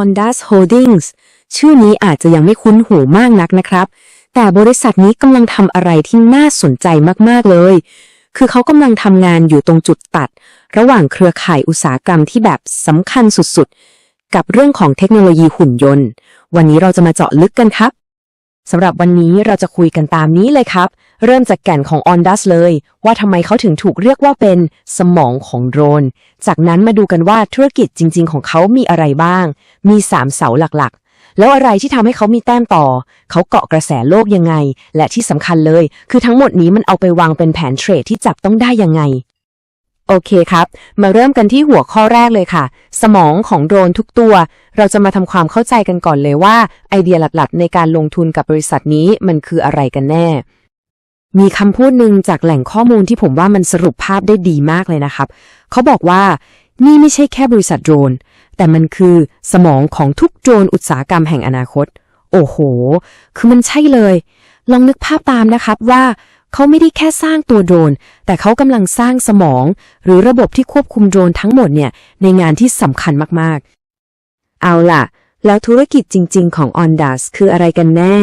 Ondas Holdings ชื่อนี้อาจจะยังไม่คุ้นหูมากนักนะครับ แต่บริษัทนี้กำลังทำอะไรที่น่าสนใจมาก ๆ เลย คือเขากำลังทำงานอยู่ตรงจุดตัด ระหว่างเครือข่ายอุตสาหกรรมที่แบบสำคัญสุด ๆ กับเรื่องของเทคโนโลยีหุ่นยนต์ วันนี้เราจะมาเจาะลึกกันครับ สำหรับวันนี้เราจะคุยกันตามนี้เลยครับ เริ่มจากแก่นของ Ondas เลย ว่าทำไมเขาถึงถูกเรียกว่าเป็นสมองของโดรน จากนั้นมาดูกันว่าธุรกิจจริง ๆ ของเขามีอะไรบ้าง มี 3 เสาหลักๆ แล้วอะไรที่ทำให้เขามีแต้มต่อ เขาเกาะกระแสโลกยังไง และที่สำคัญเลย คือทั้งหมดนี้มันเอาไปวางเป็นแผนเทรดที่จับต้องได้ยังไง โอเคครับ มาเริ่มกันที่หัวข้อแรกเลยค่ะ สมองของโดรนทุกตัว เราจะมาทำความเข้าใจกันก่อนเลยว่า ไอเดียหลักๆ ในการลงทุนกับบริษัทนี้มันคืออะไรกันแน่ มีคำพูดหนึ่งจากแหล่งข้อมูลที่ผมว่ามันสรุปภาพได้ดีมากเลยนะครับ เขาบอกว่านี่ไม่ใช่แค่บริษัทโดรน แต่มันคือสมองของทุกโดรนอุตสาหกรรมแห่งอนาคต โอ้โห คือมันใช่เลย ลองนึกภาพตามนะครับว่า เขาไม่ได้แค่สร้างตัวโดรน แต่เขากำลังสร้างสมอง หรือระบบที่ควบคุมโดรนทั้งหมดเนี่ยในงานที่สำคัญมากๆ เอาล่ะ แล้วธุรกิจจริง ๆ ของ Ondas คืออะไรกันแน่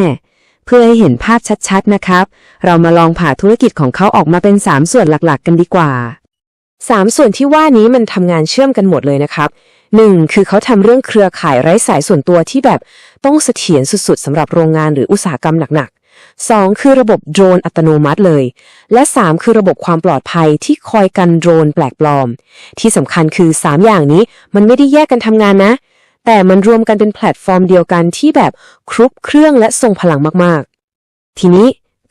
เพื่อให้เห็นภาพชัด ๆ นะครับ เรามาลองผ่าธุรกิจของเขาออกมาเป็น 3 ส่วนหลักๆ กันดีกว่า 3 ส่วนที่ว่านี้มันทำงานเชื่อมกันหมดเลยนะครับ 1. คือเขาทำเรื่องเครือข่ายไร้สายส่วนตัวที่แบบต้องเสถียรสุดๆสำหรับโรงงานหรืออุตสาหกรรมหนัก 2. คือระบบโดรนอัตโนมัติเลย และ 3 คือระบบความปลอดภัยที่คอยกันโดรนแปลกปลอม ที่สำคัญคือ 3 อย่างนี้มันไม่ได้แยกกันทำงานนะ แต่มันรวมกันเป็นแพลตฟอร์มเดียวกันที่แบบครุบเครื่องและทรงพลังมากๆ ทีนี้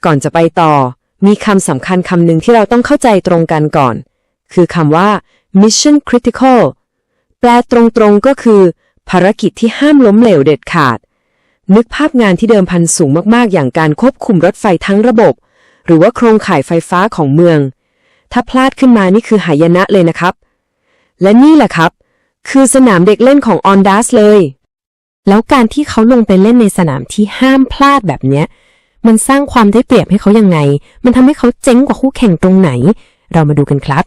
ก่อนจะไปต่อ มีคำสำคัญคำหนึ่งที่เราต้องเข้าใจตรงกันก่อน คือคำว่า mission critical แปลตรงๆก็คือ ภารกิจที่ห้ามล้มเหลวเด็ดขาด นึกภาพงานที่เดิมพันสูงมากๆ อย่างการควบคุมรถไฟทั้งระบบ หรือว่าโครงข่ายไฟฟ้าของเมือง ถ้าพลาดขึ้นมานี่คือหายนะเลยนะครับ และนี่แหละครับ คือสนามเด็กเล่นของ Ondas เลย แล้วการที่เขาลงไปเล่นในสนามที่ห้ามพลาดแบบเนี้ย มันสร้างความได้เปรียบให้เขายังไง มันทำให้เขาเจ๊งกว่าคู่แข่งตรงไหน เรามาดูกันครับ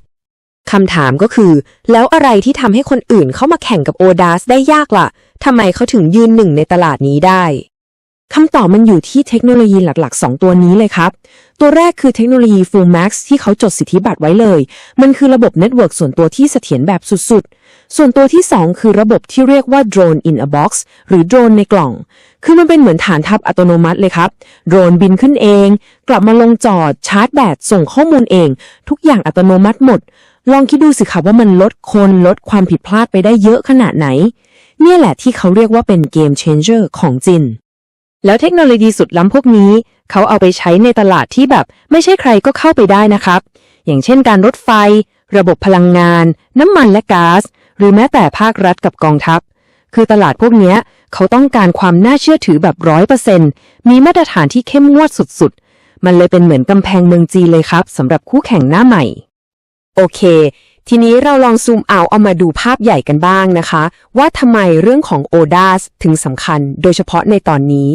คำถามก็คือ แล้วอะไรที่ทำให้คนอื่นเข้ามาแข่งกับโอดาสได้ยากล่ะ ทำไมเขาถึงยืนหนึ่งในตลาดนี้ได้คำตอบมันอยู่ที่เทคโนโลยีหลักๆ 2 ตัวนี้เลยครับ ตัวแรกคือเทคโนโลยี Full Max ที่เขาจดสิทธิบัตรไว้เลย มันคือระบบเน็ตเวิร์กส่วนตัวที่เสถียรแบบสุดๆ ส่วนตัวที่ 2 คือระบบที่เรียกว่า Drone in a Box หรือโดรนในกล่อง คือมันเป็นเหมือนฐานทัพอัตโนมัติเลยครับ โดรนบินขึ้นเอง กลับมาลงจอด ชาร์จแบต ส่งข้อมูลเอง ทุกอย่างอัตโนมัติหมด ลองคิดดูสิครับว่ามันลดคนลดความผิดพลาดไปได้เยอะขนาดไหน เนี่ยแหละที่เขาเรียกว่าเป็นเกม changer ของจริงแล้วเทคโนโลยีสุดล้ำพวกนี้ เขาเอาไปใช้ในตลาดที่แบบไม่ใช่ใครก็เข้าไปได้นะครับ อย่างเช่นการรถไฟ ระบบพลังงาน น้ำมันและก๊าซหรือแม้แต่ภาครัฐกับกองทัพ คือตลาดพวกนี้เขาต้องการความน่าเชื่อถือแบบร้อยเปอร์เซ็นต์มีมาตรฐานที่เข้มงวดสุดๆ มันเลยเป็นเหมือนกำแพงเมืองจีนเลยครับสำหรับคู่แข่งหน้าใหม่ โอเค ทีนี้เราลองซูมเอาเอามาดูภาพใหญ่กันบ้างนะคะ ว่าทำไมเรื่องของ ODAS ถึงสำคัญโดยเฉพาะในตอนนี้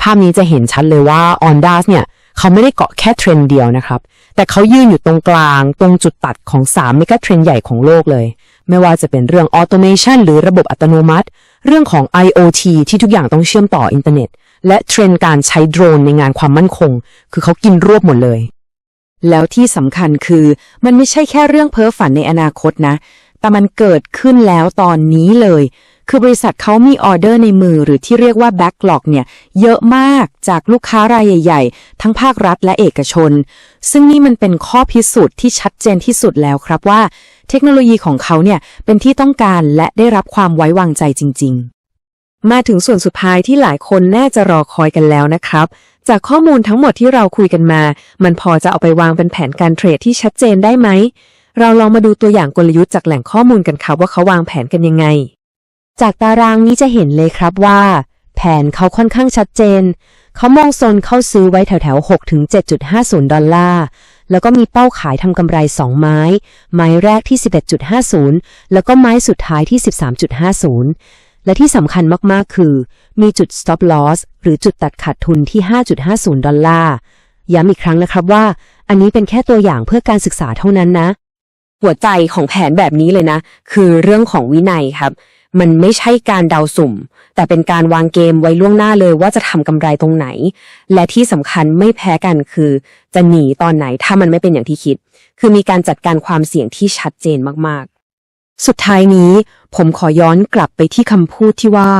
ภาพนี้จะเห็นชัดเลยว่า Ondas เนี่ย เขาไม่ได้เกาะแค่เทรนด์เดียวนะครับ แต่เขายืนอยู่ตรงกลาง ตรงจุดตัดของ3เมกะเทรนด์ใหญ่ของโลกเลย ไม่ว่าจะเป็นเรื่อง Automation หรือระบบอัตโนมัติ เรื่องของ IoT ที่ทุกอย่างต้องเชื่อมต่ออินเทอร์เน็ต และเทรนด์การใช้โดรนในงานความมั่นคง คือเขากินรวบหมดเลย แล้วที่สำคัญคือมันไม่ใช่แค่เรื่องเพ้อฝันในอนาคตนะ แต่มันเกิดขึ้นแล้วตอนนี้เลย คือบริษัทเขามีออเดอร์ในมือหรือที่เรียกว่า backlog เนี่ย เยอะมากจากลูกค้ารายใหญ่ ๆ ทั้งภาครัฐและเอกชน ซึ่งนี่มันเป็นข้อพิสูจน์ที่ชัดเจนที่สุดแล้วครับว่า เทคโนโลยีของเขาเนี่ยเป็นที่ต้องการและได้รับความไว้วางใจจริง ๆ มาถึงส่วนสุดท้ายที่หลายคนแน่จะรอคอยกันแล้วนะครับ จากข้อมูลทั้งหมดที่เราคุยกันมา มันพอจะเอาไปวางเป็นแผนการเทรดที่ชัดเจนได้ไหม เราลองมาดูตัวอย่างกลยุทธ์จากแหล่งข้อมูลกันครับว่าเขาวางแผนกันยังไง จากตารางนี้จะเห็นเลยครับว่า แผนเขาค่อนข้างชัดเจน เขามองโซนเข้าซื้อไว้แถวแถว6ถึง7.50 ดอลลาร์แล้วก็มีเป้าขายทำกำไร 2 ไม้ ไม้แรกที่ 11.50 แล้วก็ไม้สุดท้ายที่ 13.50 และที่สำคัญมาก ๆ คือ มีจุด stop loss หรือจุดตัดขาดทุนที่ 5.50 ดอลลาร์ ย้ำอีกครั้งนะครับว่า อันนี้เป็นแค่ตัวอย่างเพื่อการศึกษาเท่านั้นนะ หัวใจของแผนแบบนี้เลยนะ คือเรื่องของวินัยครับ มันไม่ใช่การเดาสุ่ม แต่เป็นการวางเกมไว้ล่วงหน้าเลยว่าจะทำกำไรตรงไหน และที่สำคัญไม่แพ้กันคือ จะหนีตอนไหนถ้ามันไม่เป็นอย่างที่คิด คือมีการจัดการความเสี่ยงที่ชัดเจนมากๆ สุดท้ายนี้ผมขอย้อนกลับไปที่คำพูดที่ว่า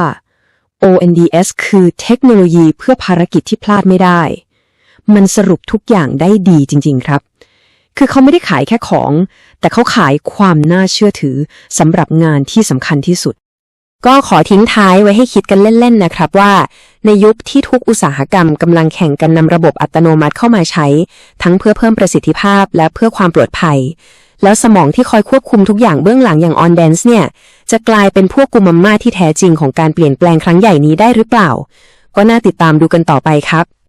ONDS คือเทคโนโลยีเพื่อภารกิจที่พลาดไม่ได้ มันสรุปทุกอย่างได้ดีจริง ๆ ครับ คือเขาไม่ได้ขายแค่ของ แต่เขาขายความน่าเชื่อถือสำหรับงานที่สำคัญที่สุด ก็ขอทิ้งท้ายไว้ให้คิดกันเล่น ๆ นะครับว่า ในยุคที่ทุกอุตสาหกรรมกำลังแข่งกันนำระบบอัตโนมัติเข้ามาใช้ ทั้งเพื่อเพิ่มประสิทธิภาพและเพื่อความปลอดภัย แล้วสมองที่คอยควบคุมทุกอย่างเบื้องหลังอย่างออนแดนซ์เนี่ย จะกลายเป็นพวกกุมมัมมาที่แท้จริงของการเปลี่ยนแปลงครั้งใหญ่นี้ได้หรือเปล่า ก็น่าติดตามดูกันต่อไปครับ